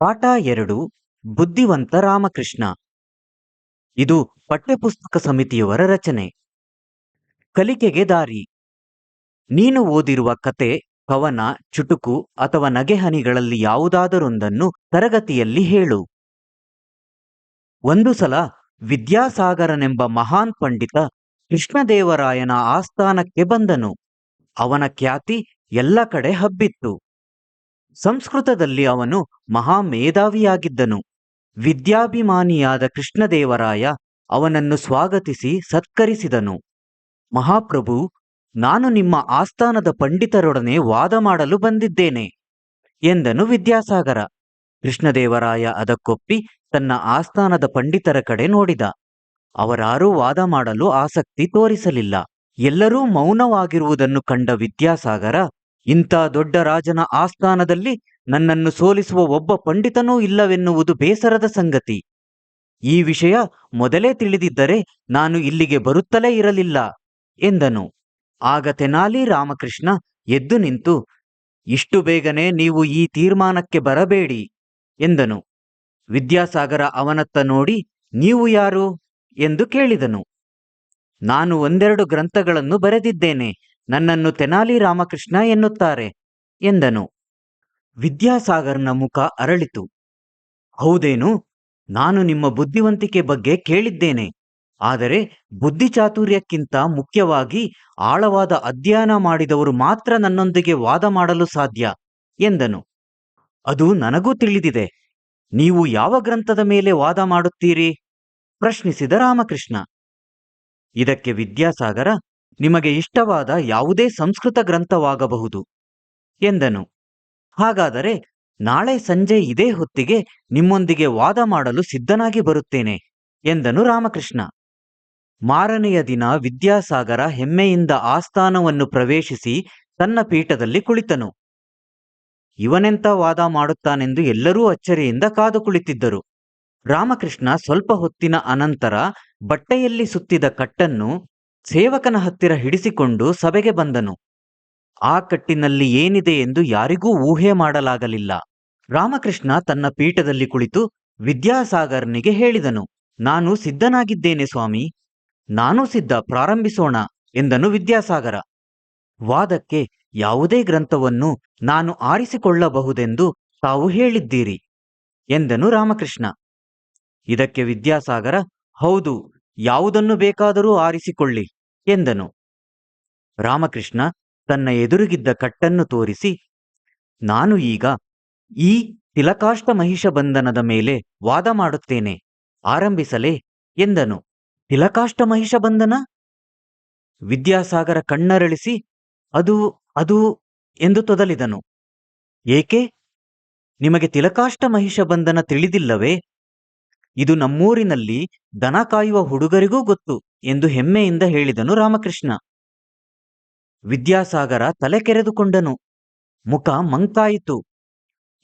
ಪಾಠ ಎರಡು, ಬುದ್ಧಿವಂತ ರಾಮಕೃಷ್ಣ. ಇದು ಪಠ್ಯಪುಸ್ತಕ ಸಮಿತಿಯವರ ರಚನೆ. ಕಲಿಕೆಗೆ ದಾರಿ. ನೀನು ಓದಿರುವ ಕತೆ ಕವನ ಚುಟುಕು ಅಥವಾ ನಗೆಹನಿಗಳಲ್ಲಿ ಯಾವುದಾದರೊಂದನ್ನು ತರಗತಿಯಲ್ಲಿ ಹೇಳು. ಒಂದು ಸಲ ವಿದ್ಯಾಸಾಗರನೆಂಬ ಮಹಾನ್ ಪಂಡಿತ ಕೃಷ್ಣದೇವರಾಯನ ಆಸ್ಥಾನಕ್ಕೆ ಬಂದನು. ಅವನ ಖ್ಯಾತಿ ಎಲ್ಲ ಕಡೆ ಹಬ್ಬಿತ್ತು. ಸಂಸ್ಕೃತದಲ್ಲಿ ಅವನು ಮಹಾಮೇಧಾವಿಯಾಗಿದ್ದನು. ವಿದ್ಯಾಭಿಮಾನಿಯಾದ ಕೃಷ್ಣದೇವರಾಯ ಅವನನ್ನು ಸ್ವಾಗತಿಸಿ ಸತ್ಕರಿಸಿದನು. ಮಹಾಪ್ರಭು, ನಾನು ನಿಮ್ಮ ಆಸ್ಥಾನದ ಪಂಡಿತರೊಡನೆ ವಾದ ಮಾಡಲು ಬಂದಿದ್ದೇನೆ ಎಂದನು ವಿದ್ಯಾಸಾಗರ. ಕೃಷ್ಣದೇವರಾಯ ಅದಕ್ಕೊಪ್ಪಿ ತನ್ನ ಆಸ್ಥಾನದ ಪಂಡಿತರ ಕಡೆ ನೋಡಿದ. ಅವರಾರೂ ವಾದ ಮಾಡಲು ಆಸಕ್ತಿ ತೋರಿಸಲಿಲ್ಲ. ಎಲ್ಲರೂ ಮೌನವಾಗಿರುವುದನ್ನು ಕಂಡ ವಿದ್ಯಾಸಾಗರ ಇಂಥ ದೊಡ್ಡ ರಾಜನ ಆಸ್ಥಾನದಲ್ಲಿ ನನ್ನನ್ನು ಸೋಲಿಸುವ ಒಬ್ಬ ಪಂಡಿತನೂ ಇಲ್ಲವೆನ್ನುವುದು ಬೇಸರದ ಸಂಗತಿ. ಈ ವಿಷಯ ಮೊದಲೇ ತಿಳಿದಿದ್ದರೆ ನಾನು ಇಲ್ಲಿಗೆ ಬರುತ್ತಲೇ ಇರಲಿಲ್ಲ, ಎಂದನು. ಆಗ ತೆನಾಲಿ ರಾಮಕೃಷ್ಣ ಎದ್ದು ನಿಂತು, ಇಷ್ಟು ಬೇಗನೆ ನೀವು ಈ ತೀರ್ಮಾನಕ್ಕೆ ಬರಬೇಡಿ, ಎಂದನು. ವಿದ್ಯಾಸಾಗರ ಅವನತ್ತ ನೋಡಿ, ನೀವು ಯಾರು? ಎಂದು ಕೇಳಿದನು. ನಾನು ಒಂದೆರಡು ಗ್ರಂಥಗಳನ್ನು ಬರೆದಿದ್ದೇನೆ ನನ್ನನ್ನು ತೆನಾಲಿ ರಾಮಕೃಷ್ಣ ಎನ್ನುತ್ತಾರೆ, ಎಂದನು. ವಿದ್ಯಾಸಾಗರನ ಮುಖ ಅರಳಿತು. ಹೌದೇನು? ನಾನು ನಿಮ್ಮ ಬುದ್ಧಿವಂತಿಕೆ ಬಗ್ಗೆ ಕೇಳಿದ್ದೇನೆ. ಆದರೆ ಬುದ್ಧಿಚಾತುರ್ಯಕ್ಕಿಂತ ಮುಖ್ಯವಾಗಿ ಆಳವಾದ ಅಧ್ಯಯನ ಮಾಡಿದವರು ಮಾತ್ರ ನನ್ನೊಂದಿಗೆ ವಾದ ಮಾಡಲು ಸಾಧ್ಯ, ಎಂದನು. ಅದು ನನಗೂ ತಿಳಿದಿದೆ. ನೀವು ಯಾವ ಗ್ರಂಥದ ಮೇಲೆ ವಾದ ಮಾಡುತ್ತೀರಿ? ಪ್ರಶ್ನಿಸಿದ ರಾಮಕೃಷ್ಣ. ಇದಕ್ಕೆ ವಿದ್ಯಾಸಾಗರ ನಿಮಗೆ ಇಷ್ಟವಾದ ಯಾವುದೇ ಸಂಸ್ಕೃತ ಗ್ರಂಥವಾಗಬಹುದು ಎಂದನು. ಹಾಗಾದರೆ ನಾಳೆ ಸಂಜೆ ಇದೇ ಹೊತ್ತಿಗೆ ನಿಮ್ಮೊಂದಿಗೆ ವಾದ ಮಾಡಲು ಸಿದ್ಧನಾಗಿ ಬರುತ್ತೇನೆ ಎಂದನು ರಾಮಕೃಷ್ಣ. ಮಾರನೆಯ ದಿನ ವಿದ್ಯಾಸಾಗರ ಹೆಮ್ಮೆಯಿಂದ ಆಸ್ಥಾನವನ್ನು ಪ್ರವೇಶಿಸಿ ತನ್ನ ಪೀಠದಲ್ಲಿ ಕುಳಿತನು. ಇವನೆಂತ ವಾದ ಮಾಡುತ್ತಾನೆಂದು ಎಲ್ಲರೂ ಅಚ್ಚರಿಯಿಂದ ಕಾದು ಕುಳಿತಿದ್ದರು ರಾಮಕೃಷ್ಣ ಸ್ವಲ್ಪ ಹೊತ್ತಿನ ಅನಂತರ ಬಟ್ಟೆಯಲ್ಲಿ ಸುತ್ತಿದ ಕಟ್ಟನ್ನು ಸೇವಕನ ಹತ್ತಿರ ಹಿಡಿಸಿಕೊಂಡು ಸಭೆಗೆ ಬಂದನು. ಆ ಕಟ್ಟಿನಲ್ಲಿ ಏನಿದೆ ಎಂದು ಯಾರಿಗೂ ಊಹೆ ಮಾಡಲಾಗಲಿಲ್ಲ. ರಾಮಕೃಷ್ಣ ತನ್ನ ಪೀಠದಲ್ಲಿ ಕುಳಿತು ವಿದ್ಯಾಸಾಗರನಿಗೆ ಹೇಳಿದನು, ನಾನು ಸಿದ್ಧನಾಗಿದ್ದೇನೆ ಸ್ವಾಮಿ. ನಾನು ಸಿದ್ಧ, ಪ್ರಾರಂಭಿಸೋಣ ಎಂದನು ವಿದ್ಯಾಸಾಗರ. ವಾದಕ್ಕೆ ಯಾವುದೇ ಗ್ರಂಥವನ್ನು ನಾನು ಆರಿಸಿಕೊಳ್ಳಬಹುದೆಂದು ತಾವು ಹೇಳಿದ್ದೀರಿ ಎಂದನು ರಾಮಕೃಷ್ಣ. ಇದಕ್ಕೆ ವಿದ್ಯಾಸಾಗರ, ಹೌದು ಯಾವುದನ್ನು ಬೇಕಾದರೂ ಆರಿಸಿಕೊಳ್ಳಿ, ಎಂದನು. ರಾಮಕೃಷ್ಣ ತನ್ನ ಎದುರಿಗಿದ್ದ ಕಟ್ಟನ್ನು ತೋರಿಸಿ, ನಾನು ಈಗ ಈ ತಿಲಕಾಷ್ಟ ಮಹಿಷ ಬಂಧನದ ಮೇಲೆ ವಾದ ಮಾಡುತ್ತೇನೆ, ಆರಂಭಿಸಲೇ, ಎಂದನು. ತಿಲಕಾಷ್ಟ ಮಹಿಷ ಬಂಧನ ವಿದ್ಯಾಸಾಗರ ಕಣ್ಣರಳಿಸಿ ಅದು ಅದು ಎಂದು ತೊದಲಿದನು. ಏಕೆ? ನಿಮಗೆ ತಿಲಕಾಷ್ಟ ಮಹಿಷ ಬಂಧನ ತಿಳಿದಿಲ್ಲವೇ? ಇದು ನಮ್ಮೂರಿನಲ್ಲಿ ದನ ಕಾಯುವ ಹುಡುಗರಿಗೂ ಗೊತ್ತು ಎಂದು ಹೆಮ್ಮೆಯಿಂದ ಹೇಳಿದನು ರಾಮಕೃಷ್ಣ. ವಿದ್ಯಾಸಾಗರ ತಲೆ ಕೆರೆದುಕೊಂಡನು. ಮುಖ ಮಂಕಾಯಿತು.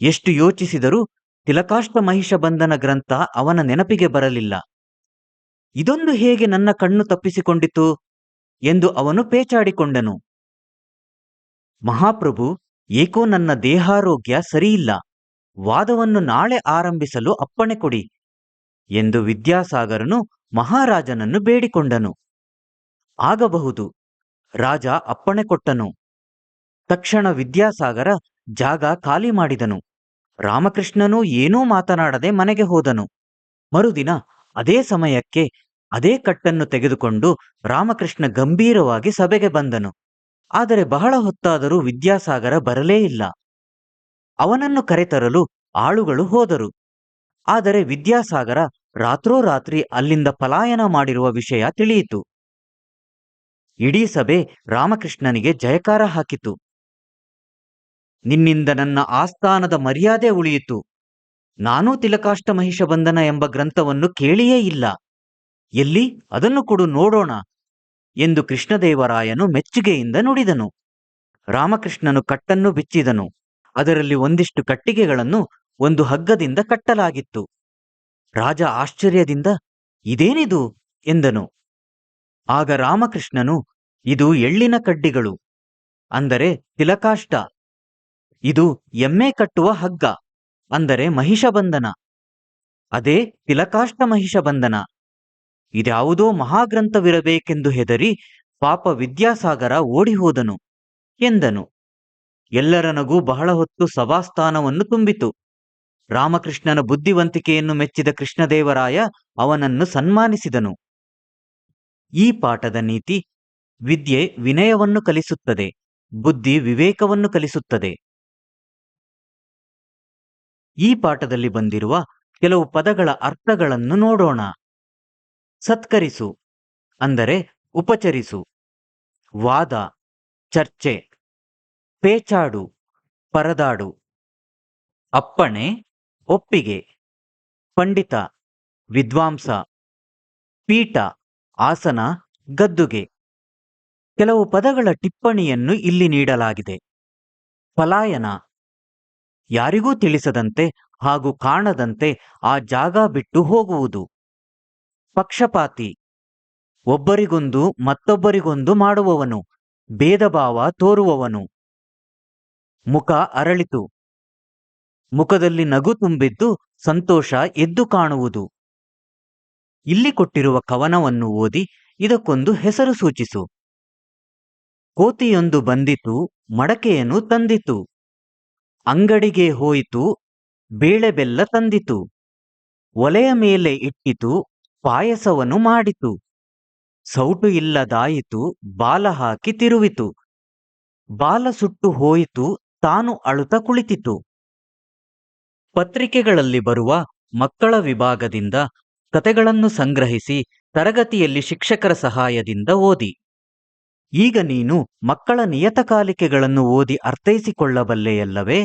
ಎಷ್ಟು ಯೋಚಿಸಿದರೂ ತಿಲಕಾಷ್ಟ ಮಹಿಷ ಬಂಧನ ಗ್ರಂಥ ಅವನ ನೆನಪಿಗೆ ಬರಲಿಲ್ಲ. ಇದೊಂದು ಹೇಗೆ ನನ್ನ ಕಣ್ಣು ತಪ್ಪಿಸಿಕೊಂಡಿತು ಎಂದು ಅವನು ಪೇಚಾಡಿಕೊಂಡನು. ಮಹಾಪ್ರಭು, ಏಕೋ ನನ್ನ ದೇಹಾರೋಗ್ಯ ಸರಿಯಿಲ್ಲ. ವಾದವನ್ನು ನಾಳೆ ಆರಂಭಿಸಲು ಅಪ್ಪಣೆ ಕೊಡಿ. ಎಂದು ವಿದ್ಯಾಸಾಗರನು ಮಹಾರಾಜನನ್ನು ಬೇಡಿಕೊಂಡನು. ಆಗಬಹುದು, ರಾಜ ಅಪ್ಪಣೆ ಕೊಟ್ಟನು. ತಕ್ಷಣ ವಿದ್ಯಾಸಾಗರ ಜಾಗ ಖಾಲಿ ಮಾಡಿದನು. ರಾಮಕೃಷ್ಣನೂ ಏನೂ ಮಾತನಾಡದೆ ಮನೆಗೆ ಹೋದನು. ಮರುದಿನ ಅದೇ ಸಮಯಕ್ಕೆ ಅದೇ ಕಟ್ಟನ್ನು ತೆಗೆದುಕೊಂಡು ರಾಮಕೃಷ್ಣ ಗಂಭೀರವಾಗಿ ಸಭೆಗೆ ಬಂದನು. ಆದರೆ ಬಹಳ ಹೊತ್ತಾದರೂ ವಿದ್ಯಾಸಾಗರ ಬರಲೇ ಇಲ್ಲ. ಅವನನ್ನು ಕರೆತರಲು ಆಳುಗಳು ಹೋದರು. ಆದರೆ ವಿದ್ಯಾಸಾಗರ ರಾತ್ರೋರಾತ್ರಿ ಅಲ್ಲಿಂದ ಪಲಾಯನ ಮಾಡಿರುವ ವಿಷಯ ತಿಳಿಯಿತು. ಇಡೀ ಸಭೆ ರಾಮಕೃಷ್ಣನಿಗೆ ಜಯಕಾರ ಹಾಕಿತು. ನಿನ್ನಿಂದ ನನ್ನ ಆಸ್ಥಾನದ ಮರ್ಯಾದೆ ಉಳಿಯಿತು. ನಾನೂ ತಿಲಕಾಷ್ಟ ಮಹಿಷ ಬಂಧನ ಎಂಬ ಗ್ರಂಥವನ್ನು ಕೇಳಿಯೇ ಇಲ್ಲ. ಎಲ್ಲಿ? ಅದನ್ನು ಕೊಡು, ನೋಡೋಣ ಎಂದು ಕೃಷ್ಣದೇವರಾಯನು ಮೆಚ್ಚುಗೆಯಿಂದ ನುಡಿದನು. ರಾಮಕೃಷ್ಣನು ಕಟ್ಟನ್ನು ಬಿಚ್ಚಿದನು. ಅದರಲ್ಲಿ ಒಂದಿಷ್ಟು ಕಟ್ಟಿಗೆಗಳನ್ನು ಒಂದು ಹಗ್ಗದಿಂದ ಕಟ್ಟಲಾಗಿತ್ತು. ರಾಜ ಆಶ್ಚರ್ಯದಿಂದ, ಇದೇನಿದು? ಎಂದನು. ಆಗ ರಾಮಕೃಷ್ಣನು, ಇದು ಎಳ್ಳಿನ ಕಡ್ಡಿಗಳು. ಅಂದರೆ, ತಿಲಕಾಷ್ಟ. ಇದು ಎಮ್ಮೆ ಕಟ್ಟುವ ಹಗ್ಗ. ಅಂದರೆ, ಮಹಿಷಬಂಧನ. ಅದೇ, ತಿಲಕಾಷ್ಟ ಮಹಿಷಬಂಧನ. ಇದ್ಯಾವುದೋ ಮಹಾಗ್ರಂಥವಿರಬೇಕೆಂದು ಹೆದರಿ ಪಾಪ ವಿದ್ಯಾಸಾಗರ ಓಡಿಹೋದನು. ಎಂದನು. ಎಲ್ಲರನಗೂ ಬಹಳ ಹೊತ್ತು ಸಭಾಸ್ಥಾನವನ್ನು ತುಂಬಿತು. ರಾಮಕೃಷ್ಣನ ಬುದ್ಧಿವಂತಿಕೆಯನ್ನು ಮೆಚ್ಚಿದ ಕೃಷ್ಣದೇವರಾಯ ಅವನನ್ನು ಸನ್ಮಾನಿಸಿದನು. ಈ ಪಾಠದ ನೀತಿ ವಿದ್ಯೆ ವಿನಯವನ್ನು ಕಲಿಸುತ್ತದೆ, ಬುದ್ಧಿ ವಿವೇಕವನ್ನು ಕಲಿಸುತ್ತದೆ. ಈ ಪಾಠದಲ್ಲಿ ಬಂದಿರುವ ಕೆಲವು ಪದಗಳ ಅರ್ಥಗಳನ್ನು ನೋಡೋಣ. ಸತ್ಕರಿಸು, ಅಂದರೆ ಉಪಚರಿಸು. ವಾದ, ಚರ್ಚೆ. ಪೇಚಾಡು, ಪರದಾಡು. ಅಪ್ಪಣೆ ಒಪ್ಪಿಗೆ, ಪಂಡಿತ, ವಿದ್ವಾಂಸ, ಪೀಠ, ಆಸನ, ಗದ್ದುಗೆ. ಕೆಲವು ಪದಗಳ ಟಿಪ್ಪಣಿಯನ್ನು ಇಲ್ಲಿ ನೀಡಲಾಗಿದೆ. ಪಲಾಯನ ಯಾರಿಗೂ ತಿಳಿಸದಂತೆ ಹಾಗೂ ಕಾಣದಂತೆ ಆ ಜಾಗ ಬಿಟ್ಟು ಹೋಗುವುದು. ಪಕ್ಷಪಾತಿ, ಒಬ್ಬರಿಗೊಂದು ಮತ್ತೊಬ್ಬರಿಗೊಂದು ಮಾಡುವವನು, ಭೇದಭಾವ ತೋರುವವನು. ಮುಖ ಅರಳಿತು. ಮುಖದಲ್ಲಿ ನಗು ತುಂಬಿದ್ದು ಸಂತೋಷ ಎದ್ದು ಕಾಣುವುದು. ಇಲ್ಲಿ ಕೊಟ್ಟಿರುವ ಕವನವನ್ನು ಓದಿ ಇದಕ್ಕೊಂದು ಹೆಸರು ಸೂಚಿಸು. ಕೋತಿಯೊಂದು ಬಂದಿತು, ಮಡಕೆಯನ್ನು ತಂದಿತು. ಅಂಗಡಿಗೆ ಹೋಯಿತು, ಬೇಳೆ ಬೆಲ್ಲ ತಂದಿತು. ಒಲೆಯ ಮೇಲೆ ಇಟ್ಟಿತು, ಪಾಯಸವನ್ನು ಮಾಡಿತು. ಸೌಟು ಇಲ್ಲದಾಯಿತು, ಬಾಲ ಹಾಕಿ ತಿರುವಿತು. ಬಾಲ ಸುಟ್ಟು ಹೋಯಿತು, ತಾನು ಅಳುತ ಕುಳಿತಿತು. ಪತ್ರಿಕೆಗಳಲ್ಲಿ ಬರುವ ಮಕ್ಕಳ ವಿಭಾಗದಿಂದ ಕತೆಗಳನ್ನು ಸಂಗ್ರಹಿಸಿ ತರಗತಿಯಲ್ಲಿ ಶಿಕ್ಷಕರ ಸಹಾಯದಿಂದ ಓದಿ. ಈಗ ನೀನು ಮಕ್ಕಳ ನಿಯತಕಾಲಿಕೆಗಳನ್ನು ಓದಿ ಅರ್ಥೈಸಿಕೊಳ್ಳಬಲ್ಲೆಯಲ್ಲವೇ?